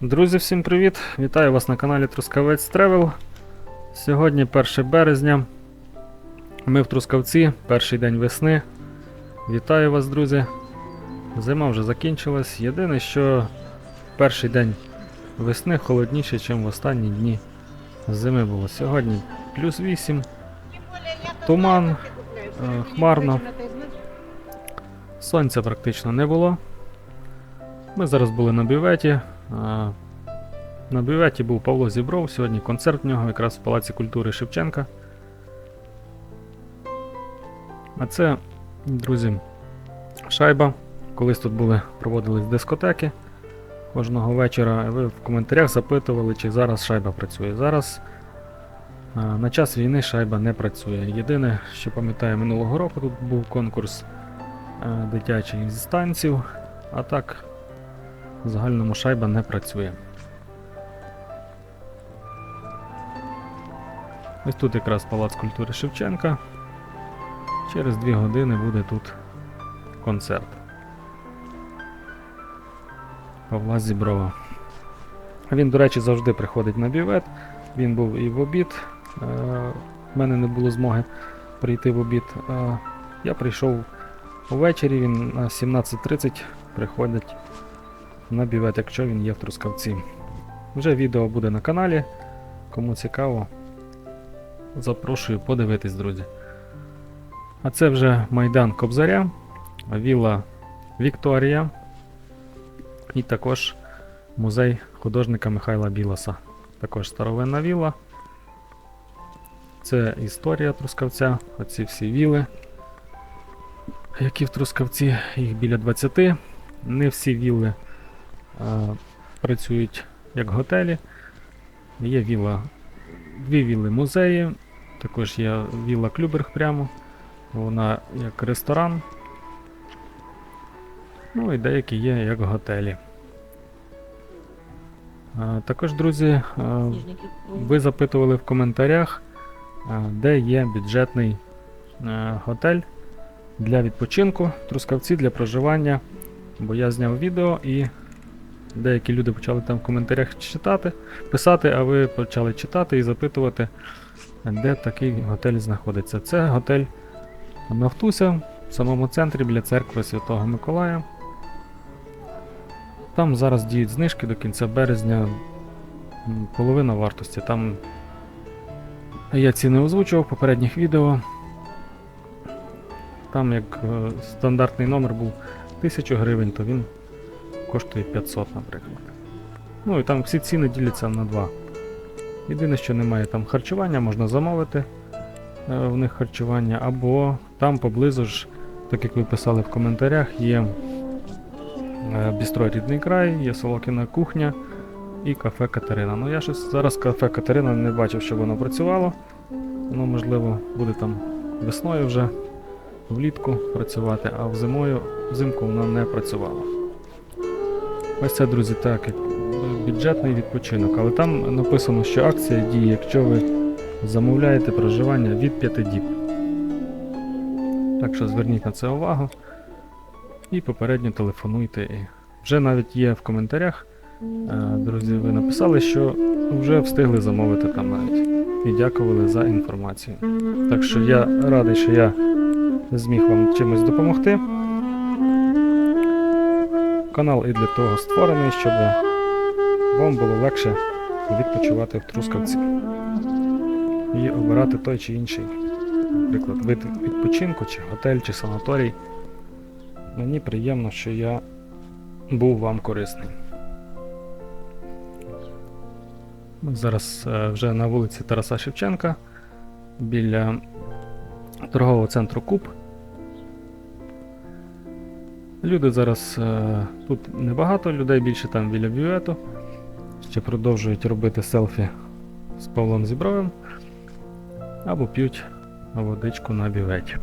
Друзі, всім привіт! Вітаю вас на каналі Трускавець Тревел. Сьогодні 1 березня. Ми в Трускавці, перший день весни. Вітаю вас, друзі. Зима вже закінчилась. Єдине, що перший день весни холодніше, ніж в останні дні зими було. Сьогодні плюс 8, туман, е, хмарно. Сонця практично не було. Ми зараз були на бюветі. А, На бюветі був Павло Зібров, сьогодні концерт в нього якраз в Палаці культури Шевченка. А це, друзі, шайба. Колись тут були, проводились дискотеки кожного вечора. Ви в коментарях запитували, чи зараз шайба працює. Зараз на час війни шайба не працює. Єдине, що пам'ятаю, минулого року тут був конкурс а, дитячий зі а так в загальному шайба не працює. Ось тут якраз Палац культури Шевченка. Через дві години буде тут концерт. Павла Зіброва. Він, до речі, завжди приходить на бювет. Він був і в обід. Е, в мене не було змоги прийти в обід. Е, я прийшов увечері, він на 17.30 приходить на якщо він є в Трускавці. Вже відео буде на каналі. Кому цікаво, запрошую подивитись, друзі. А це вже Майдан Кобзаря, Вілла Вікторія і також музей художника Михайла Білоса. Також старовинна вілла. Це історія Трускавця, оці всі віли, які в Трускавці, їх біля 20. Не всі вілли а, працюють як готелі. Є вілла, дві вілли музеї, також є вілла Клюберг прямо. Вона як ресторан. Ну і деякі є як готелі. Також, друзі, ви запитували в коментарях, де є бюджетний е, готель для відпочинку, трускавці для проживання. Бо я зняв відео і деякі люди почали там в коментарях читати, писати, а ви почали читати і запитувати, де такий готель знаходиться. Це готель Нафтуся в самому центрі біля церкви Святого Миколая. Там зараз діють знижки до кінця березня. Половина вартості. Там я ціни озвучував в попередніх відео. Там як е, стандартний номер був 1000 гривень, то він коштує 500, наприклад. Ну і там всі ціни діляться на два. Єдине, що немає там харчування, можна замовити е, в них харчування, або там поблизу ж, так як ви писали в коментарях, є е, бістро Рідний край, є Солокіна кухня і кафе Катерина. Ну я щось зараз кафе Катерина не бачив, щоб воно працювало. Воно, можливо, буде там весною вже влітку працювати, а взимою, взимку воно не працювало. Ось це, друзі, так, бюджетний відпочинок, але там написано, що акція діє, якщо ви замовляєте проживання від 5 діб. Так що зверніть на це увагу і попередньо телефонуйте. Вже навіть є в коментарях, е, друзі, ви написали, що вже встигли замовити там навіть. І дякували за інформацію. Так що я радий, що я зміг вам чимось допомогти. Канал і для того створений, щоб вам було легше відпочивати в Трускавці і обирати той чи інший, наприклад, вид відпочинку, чи готель, чи санаторій. Мені приємно, що я був вам корисний. Зараз е, вже на вулиці Тараса Шевченка біля торгового центру Куб. Люди зараз е, тут небагато людей, більше там біля бювету. Ще продовжують робити селфі з Павлом Зібровим або п'ють водичку на бюветі.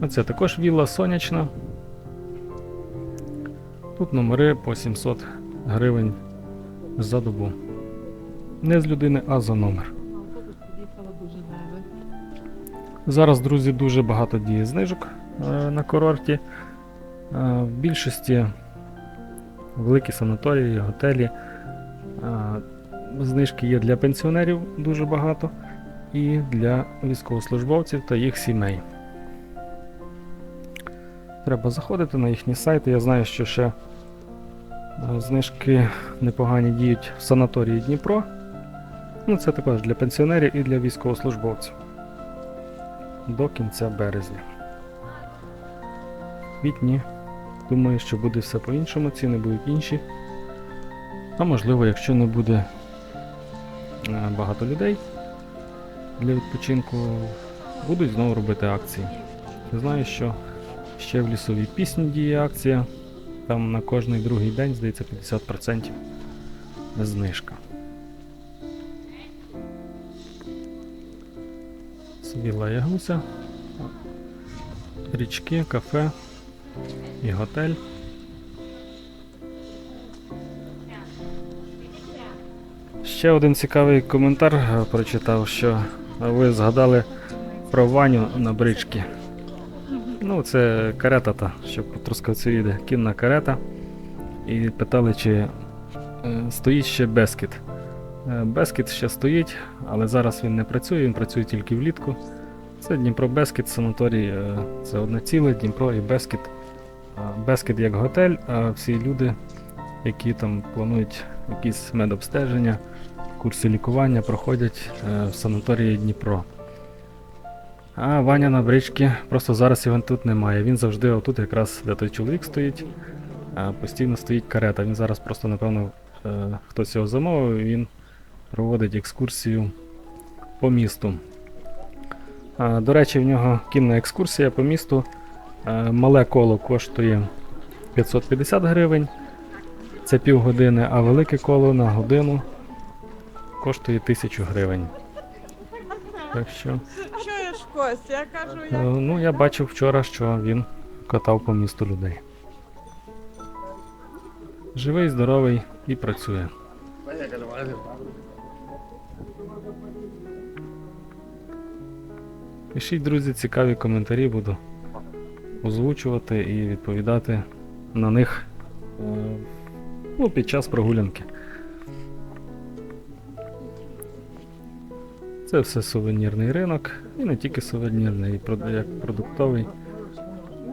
Оце також вілла сонячна. Тут номери по 700 гривень за добу. Не з людини, а за номер. Зараз, друзі, дуже багато діє знижок на курорті. Е, в більшості великі санаторії, готелі. Знижки є для пенсіонерів дуже багато і для військовослужбовців та їх сімей. Треба заходити на їхні сайти. Я знаю, що ще е, знижки непогані діють в санаторії Дніпро. Ну, це також для пенсіонерів і для військовослужбовців. До кінця березня. Квітні, думаю, що буде все по-іншому, ціни будуть інші. А можливо, якщо не буде е, багато людей для відпочинку, будуть знову робити акції. Знаю, що ще в лісовій пісні діє акція. Там на кожний другий день, здається, 50% знижка. Свіла Ягуся, річки, кафе і готель. Ще один цікавий коментар е, прочитав, що ви згадали про Ваню на бричці. Ну, це карета та, що по Трускавцю їде, кінна карета. І питали, чи е, стоїть ще Бескіт. Е, Бескіт ще стоїть, але зараз він не працює, він працює тільки влітку. Це Дніпро Бескіт, санаторій, е, це одне ціле, Дніпро і Бескіт. Бескіт як готель, а всі люди, які там планують якісь медобстеження, курси лікування, проходять е, в санаторії Дніпро. А Ваня на бричці, просто зараз його тут немає. Він завжди отут якраз де той чоловік стоїть, постійно стоїть карета. Він зараз просто, напевно, е, хтось його замовив, він проводить екскурсію по місту. До речі, в нього кінна екскурсія по місту. Е, Мале коло коштує 550 гривень. Це півгодини, а велике коло на годину коштує 1000 гривень. Так що. Чуєш, Кость, я кажу, Е, я Ну, я бачив вчора, що він катав по місту людей. Живий, здоровий і працює. Пишіть, друзі, цікаві коментарі, буду озвучувати і відповідати на них е, ну, під час прогулянки. Це все сувенірний ринок, і не тільки сувенірний, як продуктовий.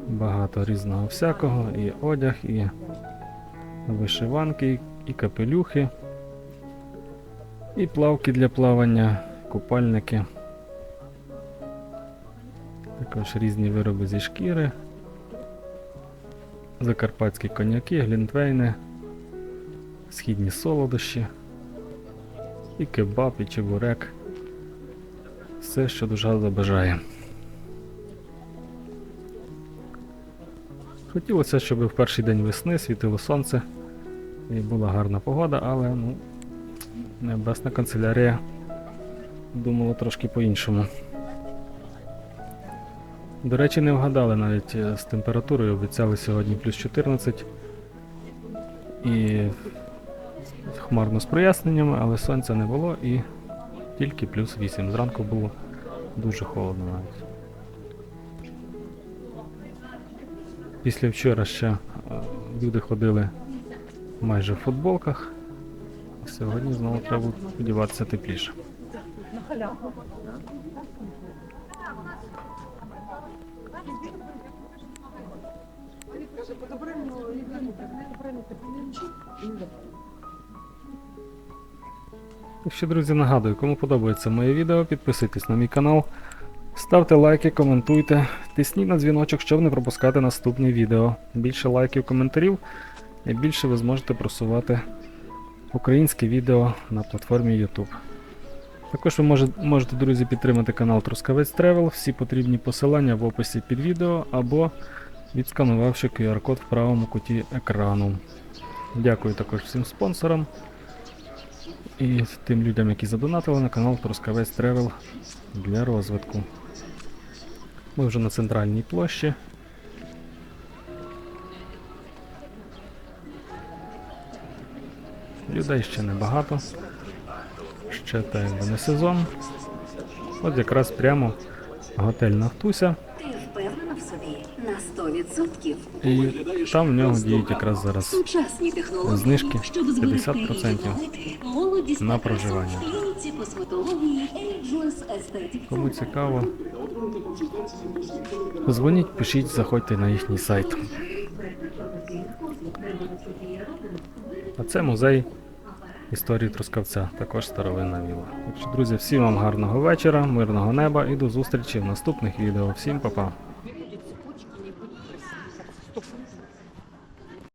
Багато різного всякого, і одяг, і вишиванки, і капелюхи, і плавки для плавання, купальники. Також різні вироби зі шкіри, закарпатські коньяки, глінтвейни, східні солодощі, і кебаб, і чебурек. Все, що душа забажає. Хотілося, щоб в перший день весни світило сонце і була гарна погода, але ну, небесна канцелярія думала трошки по-іншому. До речі, не вгадали навіть е, з температурою, обіцяли сьогодні плюс 14 і хмарно з проясненнями, але сонця не було і тільки плюс 8. Зранку було дуже холодно навіть. Після вчора ще е, люди ходили майже в футболках. Сьогодні знову треба сподіватися тепліше. Ще, друзі, нагадую, кому подобається моє відео, підписуйтесь на мій канал, ставте лайки, коментуйте, тисніть на дзвіночок, щоб не пропускати наступні відео. Більше лайків, коментарів, і більше ви зможете просувати українське відео на платформі YouTube. Також ви може- можете, друзі, підтримати канал Трускавець Тревел. Всі потрібні посилання в описі під відео або відсканувавши QR-код в правому куті екрану. Дякую також всім спонсорам і тим людям, які задонатили на канал Трускавець Тревел для розвитку. Ми вже на центральній площі. Людей ще небагато. Ще та не сезон. От якраз прямо готель Нафтуся. Ти впевнена в собі на 100%? 50%. І там в нього діють якраз зараз знижки 50% молодість на проживання. Кому цікаво, дзвоніть, пишіть, заходьте на їхній сайт. А це музей історії Трускавця, також старовинна віла. Друзі, всім вам гарного вечора, мирного неба і до зустрічі в наступних відео. Всім па-па!